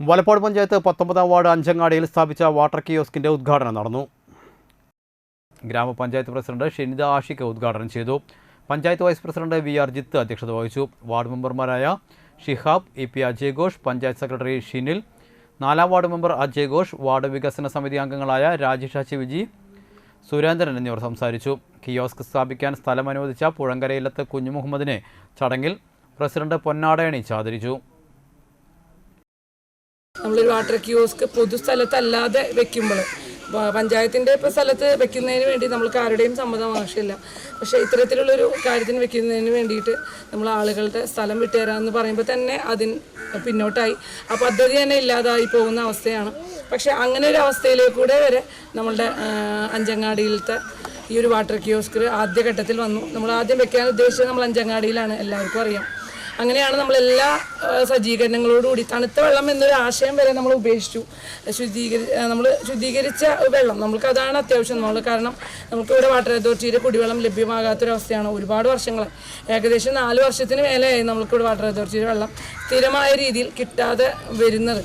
വലപ്പാട് പഞ്ചായത്ത് പത്തൊമ്പതാം വാർഡ് അഞ്ചങ്ങാടിയിൽ സ്ഥാപിച്ച വാട്ടർ കിയോസ്കിന്റെ ഉദ്ഘാടനം നടന്നു. ഗ്രാമപഞ്ചായത്ത് പ്രസിഡന്റ് ഷെനിത ആഷിക്ക് ഉദ്ഘാടനം ചെയ്തു. Panchayat vice president V R Jith അധ്യക്ഷത വഹിച്ചു. വാർഡ് മെമ്പർമാരായ Shihab E P Ajay Ghosh panchayat secretary Shinil നാലാം ward member Ajay Ghosh ward വികസന സമിതി അംഗങ്ങളായ രാജേഷ് അച്ചിവിജി സുരേന്ദ്രൻ എന്നിവർ സംസാരിച്ചു. കിയോസ്ക് സ്ഥാപിക്കാൻ സ്ഥലം അനുവദിച്ച പുഴങ്കരയിലത്ത് കുഞ്ഞുമുഹമ്മദിനെ ചടങ്ങിൽ പ്രസിഡന്റ് പൊന്നാടയണി ആദരിച്ചു നമ്മളൊരു വാട്ടർ കിയോസ്ക് പൊതുസ്ഥലത്തല്ലാതെ വെക്കുമ്പോൾ പഞ്ചായത്തിന്റെ ഇപ്പോൾ സ്ഥലത്ത് വെക്കുന്നതിന് വേണ്ടി നമ്മൾക്ക് ആരുടെയും സമ്മതം ആവശ്യമില്ല. പക്ഷേ ഇത്തരത്തിലുള്ളൊരു കാര്യത്തിന് വെക്കുന്നതിന് വേണ്ടിയിട്ട് നമ്മൾ ആളുകളുടെ സ്ഥലം വിട്ടുതരാമെന്ന് പറയുമ്പോൾ തന്നെ അതിന് പിന്നോട്ടായി. ആ പദ്ധതി തന്നെ ഇല്ലാതായി പോകുന്ന അവസ്ഥയാണ്. പക്ഷേ അങ്ങനെ ഒരു അവസ്ഥയിലേക്കൂടെ വരെ നമ്മളുടെ അഞ്ചങ്ങാടിയിലത്തെ ഈ ഒരു വാട്ടർ കിയോസ്ക് ആദ്യഘട്ടത്തിൽ വന്നു. നമ്മൾ ആദ്യം വെക്കാൻ ഉദ്ദേശിച്ചത് നമ്മൾ അഞ്ചങ്ങാടിയിലാണ്. എല്ലാവർക്കും അറിയാം. അങ്ങനെയാണ് നമ്മൾ എല്ലാ കൂടി സജ്ജീകരണങ്ങളോടുകൂടി തണുത്ത വെള്ളം എന്നൊരു ആശയം വരെ നമ്മൾ ഉപേക്ഷിച്ചു. ശുദ്ധീകരി നമ്മൾ ശുദ്ധീകരിച്ച വെള്ളം നമുക്ക് അതാണ് അത്യാവശ്യം. നമ്മൾ കാരണം നമുക്ക് ഇവിടെ വാട്ടർ അതോറിറ്റിയുടെ കുടിവെള്ളം ലഭ്യമാകാത്തൊരവസ്ഥയാണ്. ഒരുപാട് വർഷങ്ങൾ ഏകദേശം നാല് വർഷത്തിന് മേലെയായി നമുക്കിവിടെ വാട്ടർ അതോറിറ്റിയുടെ വെള്ളം സ്ഥിരമായ രീതിയിൽ കിട്ടാതെ വരുന്നത്.